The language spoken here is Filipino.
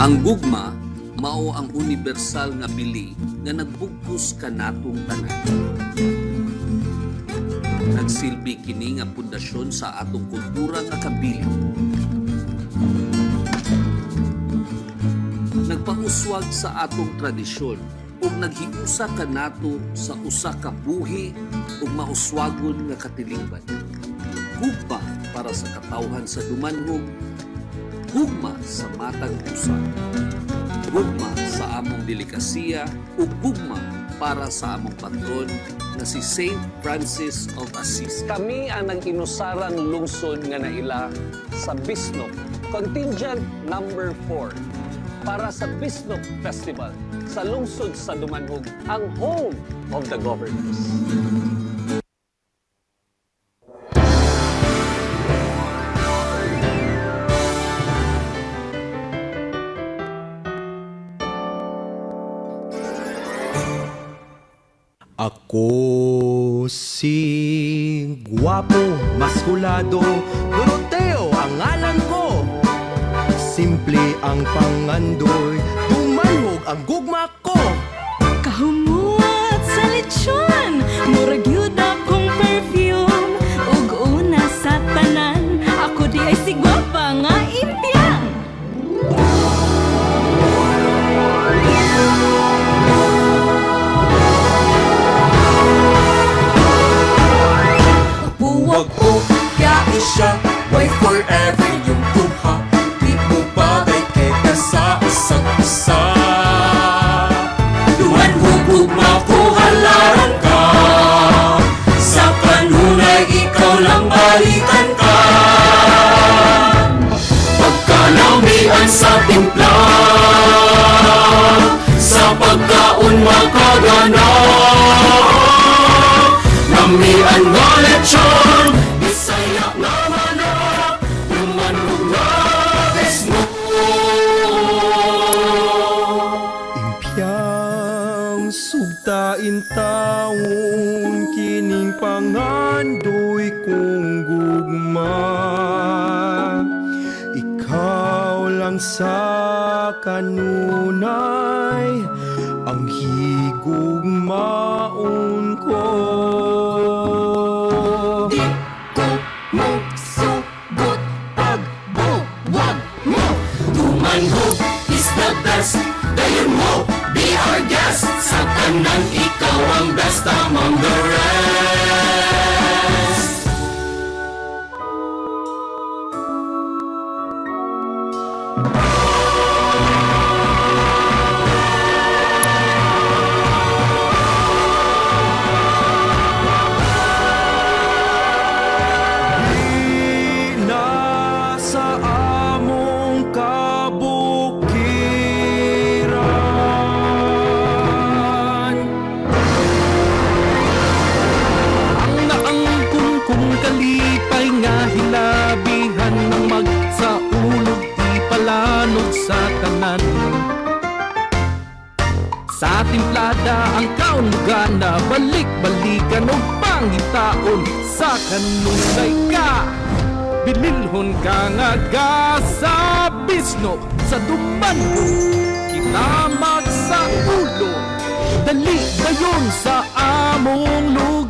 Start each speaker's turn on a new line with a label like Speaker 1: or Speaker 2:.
Speaker 1: Ang gugma mao ang universal nga bili nga nagbugkos kanatong tanan. Nagsilbi kini nga pundasyon sa atong kultura nga kabilin. Nagpauswag sa atong tradisyon ug naghiusa kanato sa usa ka buhi ug mauswagon nga katilingban. Gugma para sa katawhan sa dumanhog, gugma sa matag usa gugma sa among delikasiya ug gugma para sa among patron na si Saint Francis of Assisi. Kami ang nag-inusarang lungsod nga naila sa Bisnok, contingent number 4 para sa Bisnok Festival sa lungsod sa Dumanhog, ang home of the governors.
Speaker 2: Ako si guwapo, maskulado, Doroteo ang ngalan ko. Simple ang pangandoy, tumanhog ang gugma ko.
Speaker 3: Kahumuat
Speaker 4: balikan ka. Pagkanamian sa timpla. Sa pagkaon makaganap Namian nga lechon Bisaya nga manok. Lumanong nga desmo
Speaker 2: Impyang sugtain taon, kining pangandoy lang sa kanunay, ang higugmaon ko.
Speaker 4: Di ko mo sugot mo. Tumanhog is the best Dayon mo Be our guest. Sa kanan ikaw ang best among the rest
Speaker 2: timplada ang kaunlugan na balik-balikan o pangitaon. Sa kanunay ka Bililhon ka nga ga sa bisno sa dumanho Kinamag sa ulo. Dali dayon sa among lugar